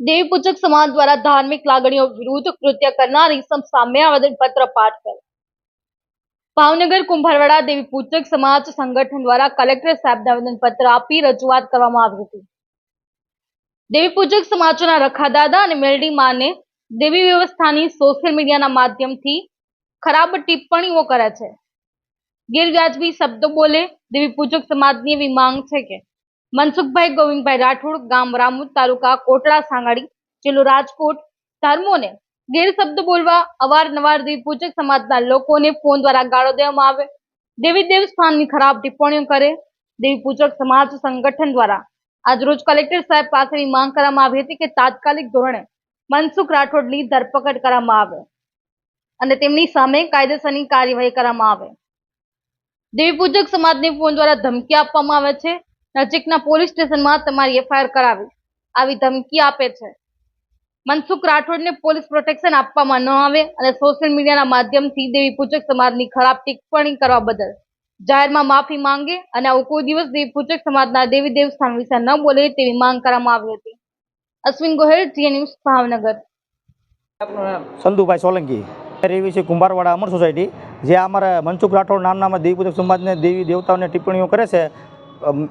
દેવી પૂજક સમાજ દ્વારા ધાર્મિક લાગણીઓ વિરુદ્ધ કૃત્ય કરનાર ઇસમ સામે આવેદનપત્ર પાઠ કરે. ભાવનગર, કુંભારવાડા દેવી પૂજક સમાજ સંગઠન દ્વારા કલેક્ટર સાહેબને આવેદનપત્ર આપી રજૂઆત કરવામાં આવી હતી. દેવી પૂજક સમાજના રખાદાદા અને મેલડી માને દેવી વ્યવસ્થાની સોશિયલ મીડિયાના માધ્યમથી ખરાબ ટિપ્પણીઓ કરે છે. ગેરવ્યાજબી શબ્દો બોલે દેવી પૂજક સમાજની એવી માંગ છે કે મનસુખભાઈ ગોવિંદભાઈ રાઠોડ ગામ રામુદ તાલુકા કોટડા સાંગાડી જિલ્લો રાજકોટ. ધર્મોને ગેરશબ્દ બોલવા અવારનવાર દ્વિપૂજક પૂજક સમાજના લોકોને ફોન દ્વારા ગાળો દેવામાં આવે. દેવી દેવસ્થાનની ખરાબ ટિપ્પણીઓ કરે. દેવી પૂજક સમાજ સંગઠન દ્વારા આજરોજ કલેક્ટર સાહેબ પાસેની માંગ કરવામાં આવી હતી કે તાત્કાલિક ધોરણે મનસુખ રાઠોડની ધરપકડ કરવામાં આવે અને તેમની સામે કાયદેસરની કાર્યવાહી કરવામાં આવે. દેવી પૂજક સમાજને ફોન દ્વારા ધમકી આપવામાં આવે છે. નજીકના પોલીસ સ્ટેશનમાં તમારી એફઆઈઆર કરાવી. આવી ધમકી આપે છે. મનસુખ રાઠોડને પોલીસ પ્રોટેક્શન આપવામાં ન આવે અને સોશિયલ મીડિયાના માધ્યમથી દેવી પૂજક સમાજની ખરાબ ટિપ્પણી કરવા બદલ. જાહેરમાં માફી માંગે અને આવું કોઈ દિવસ દેવી પૂજક સમાજના દેવી દેવસ્થાન વિશે ન બોલે તેવી માંગ કરવામાં આવી હતી. અશ્વિન ગોહેલ જી ન્યૂઝ, ભાવનગર. સંધુભાઈ સોલંકી. રહેવી છે કુંભારવાડા અમર સોસાયટી, જે અમારા મનસુખ રાઠોડ નામના દેવી પૂજક સમાજને દેવી દેવતાઓને ટિપ્પણીઓ કરે છે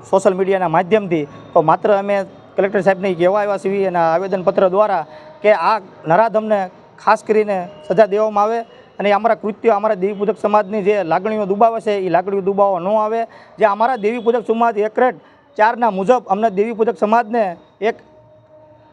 સોશિયલ મીડિયાના માધ્યમથી તો માત્ર અમે કલેક્ટર સાહેબને કહેવા આવ્યા છીએ અને આવેદનપત્ર દ્વારા કે આ નરાધમને ખાસ કરીને સજા દેવામાં આવે અને અમારા કૃત્યો, અમારા દેવીપૂજક સમાજની જે લાગણીઓ દુબાવે છે, એ લાગણીઓ દુબાવવા ન આવે. જે અમારા દેવી પૂજક સમાજ એકરેટ ચારના મુજબ અમને દેવીપૂજક સમાજને એક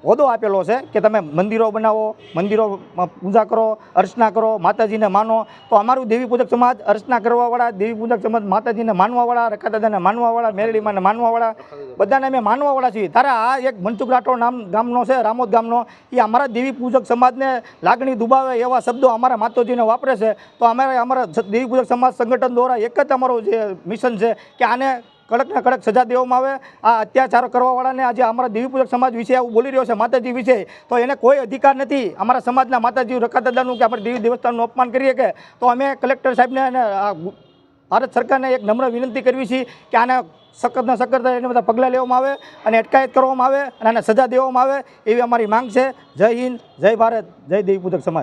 હોદ્દો આપેલો છે કે તમે મંદિરો બનાવો, મંદિરોમાં પૂજા કરો, અર્ચના કરો, માતાજીને માનો. તો અમારું દેવી પૂજક સમાજ અર્ચના કરવાવાળા, દેવી પૂજક સમાજ માતાજીને માનવાવાળા, રખાદાદાને માનવાવાળા, મેરડીમાને માનવાવાળા, બધાને અમે માનવાવાળા છીએ. તારે આ એક મનસુખ રાઠોડ નામ ગામનો છે, રામોદ ગામનો. એ અમારા દેવી પૂજક સમાજને લાગણી દુબાવે એવા શબ્દો અમારા માતાજીને વાપરે છે. તો અમારે અમારા દેવી પૂજક સમાજ સંગઠન દ્વારા એક જ અમારું જે મિશન છે કે આને કડકને કડક સજા દેવામાં આવે. આ અત્યાચારો કરવાવાળાને આજે અમારા દેવી પૂજક સમાજ વિશે આવું બોલી રહ્યો છે, માતાજી વિશે. તો એને કોઈ અધિકાર નથી. અમારા સમાજના માતાજી રકાદાદાનું કે આપણે દેવી દેવસ્થાનનું અપમાન કરીએ કે, તો અમે કલેક્ટર સાહેબને અને ભારત સરકારને એક નમ્ર વિનંતી કરવી છે કે આને સખતના સખત એને બધા પગલાં લેવામાં આવે અને અટકાયત કરવામાં આવે અને આને સજા દેવામાં આવે એવી અમારી માંગ છે. જય હિન્દ, જય ભારત, જય દેવી પૂજક સમાજ.